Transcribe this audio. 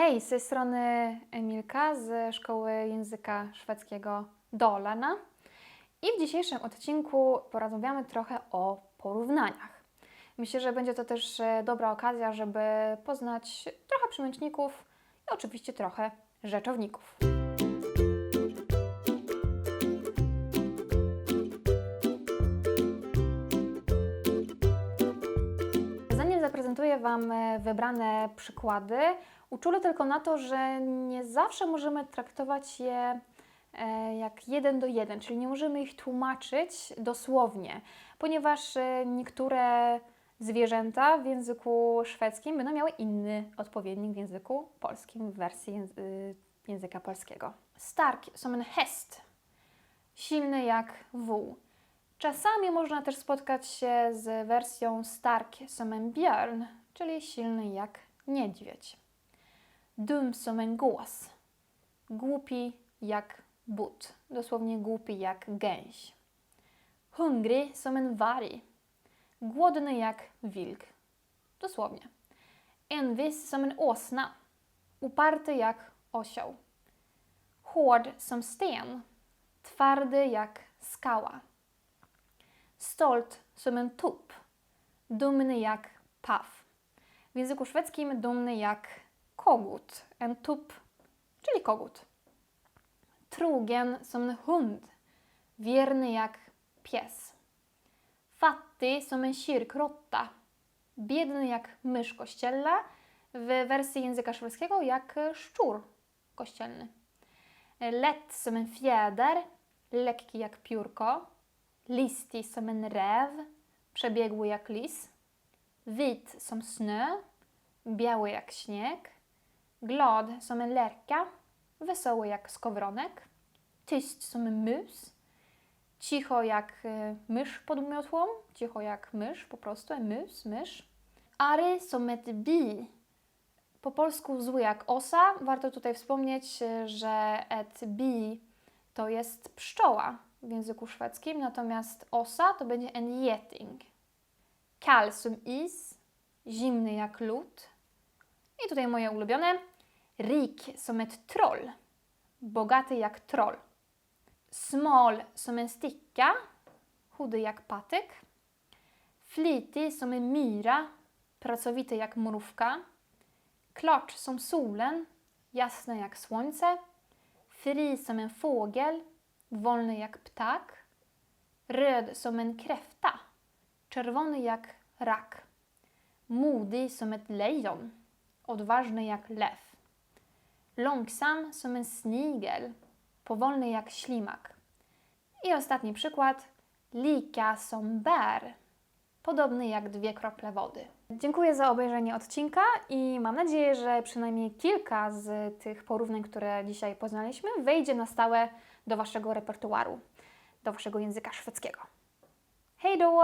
Hej, z tej strony Emilka z Szkoły Języka Szwedzkiego Dolana. I w dzisiejszym odcinku porozmawiamy trochę o porównaniach. Myślę, że będzie to też e, dobra okazja, żeby poznać trochę przymiotników i oczywiście trochę rzeczowników. Zaprezentuję Wam e, wybrane przykłady, uczulę tylko na to, że nie zawsze możemy traktować je e, jak jeden do jeden, czyli nie możemy ich tłumaczyć dosłownie, ponieważ e, niektóre zwierzęta w języku szwedzkim będą miały inny odpowiednik w języku polskim, w wersji języ- języka polskiego. Stark som en häst, silny jak wół. Czasami można też spotkać się z wersją stark som en björn, czyli silny jak niedźwiedź. Dum som en gås, głupi jak but, dosłownie głupi jak gęś. Hungry som en varg, głodny jak wilk, dosłownie. Envis som en åsna, uparty jak osioł. Hård som sten, twardy jak skała. Stolt som en dumny jak paw. W języku szwedzkim dumny jak kogut, en tupp, czyli kogut. Trogen som en hund, wierny jak pies. Fattig som en kyrkrotta, biedny jak mysz kościelna, w wersji języka szwedzkiego jak szczur kościelny. Lätt som en fjäder, lekki jak piórko. Listig som en räv, przebiegły jak lis. Vit som snö, biały jak śnieg. Glad som en lärka, wesoły jak skowronek. Tyst som mus, cicho jak y, mysz pod miotłą, cicho jak mysz, po prostu, mus, mysz. Arg som ett bi, po polsku zły jak osa. Warto tutaj wspomnieć, y, że et bi to jest pszczoła w języku szwedzkim, natomiast osa to będzie en geting. Kall som is, zimny jak lód. I tutaj moje ulubione. Rik som ett troll, bogaty jak troll. Smal som en sticka, chudy jak patyk. Flitig som en myra, pracowity jak mrówka. Klart som solen, jasne jak słońce. Fri som en fågel, wolny jak ptak. Röd som en kräfta, czerwony jak rak. Modig som ett lejon, odważny jak lew. Långsam som en snigel, powolny jak ślimak. I ostatni przykład, lika som bär, podobny jak dwie krople wody. Dziękuję za obejrzenie odcinka i mam nadzieję, że przynajmniej kilka z tych porównań, które dzisiaj poznaliśmy, wejdzie na stałe do Waszego repertuaru, do Waszego języka szwedzkiego. Hej då!